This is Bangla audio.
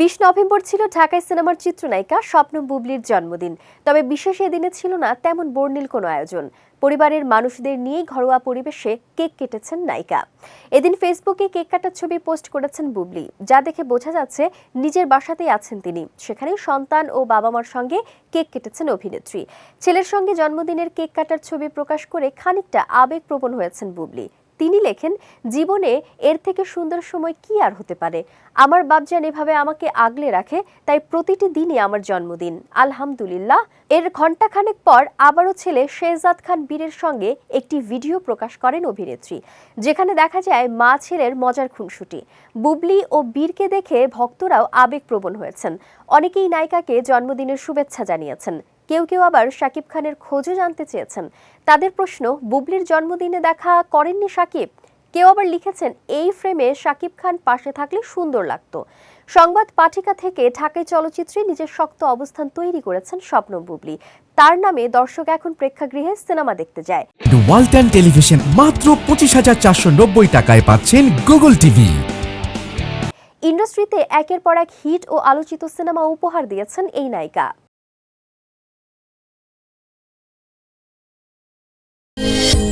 বিশ নভেম্বর ছিল ঢাকায় সিনেমার চিত্রনায়িকা স্বপ্ন বুবলির জন্মদিন। তবে বিশেষ এদিনে ছিল না তেমন বর্ণিল কোনো আয়োজন। পরিবারের মানুষদের নিয়েই ঘরোয়া পরিবেশে কেক কেটেছেন নায়িকা। এদিন ফেসবুকে কেক কাটার ছবি পোস্ট করেছেন বুবলি। যা দেখে বোঝা যাচ্ছে নিজের বাসাতেই আছেন তিনি। সেখানেই সন্তান ও বাবা মার সঙ্গে কেক কেটেছেন অভিনেত্রী। ছেলের সঙ্গে জন্মদিনের কেক কাটার ছবি প্রকাশ করে খানিকটা আবেগপ্রবণ হয়েছেন বুবলি। তিনি লেখেন, জীবনে এর থেকে সুন্দর সময় কি আর হতে পারে? আমার বাপজান এভাবে আমাকে আগলে রাখে, তাই প্রতিটি দিনই আমার জন্মদিন। আলহামদুলিল্লাহ। এর ঘণ্টাখানেক পর আবারও ছেলে শেহজাদ খান বীরের সঙ্গে একটি ভিডিও প্রকাশ করেন অভিনেত্রী, যেখানে দেখা যায় মা ছেলের মজার খুনসুটি। বুবলি ও বীরকে দেখে ভক্তরাও আবেগপ্রবণ হয়েছেন। অনেকেই নায়িকাকে জন্মদিনের শুভেচ্ছা জানিয়েছেন। কেউ কেউ আবার শাকিব খানের খোঁজও জানতে চেয়েছেন। তাদের প্রশ্ন বুবলির জন্মদিনে দেখা করেননি শাকিব? কেউ আবার লিখেছেন এই ফ্রেমে শাকিব খান পাশে থাকলে সুন্দর লাগতো। সংবাদ পাঠিকা থেকে ঢাকাই চলচ্চিত্রে নিজের শক্ত অবস্থান তৈরি করেছেন স্বপ্ন বুবলি। তার নামে দর্শক এখন প্রেক্ষাগৃহে সিনেমা দেখতে যায়। ওয়ালটন টেলিভিশন মাত্র পঁচিশ হাজার চারশো নব্বই টাকায় পাচ্ছেন গুগল টিভি। ইন্ডাস্ট্রিতে একের পর এক হিট ও আলোচিত সিনেমা উপহার দিয়েছেন এই নায়িকা। Thank you.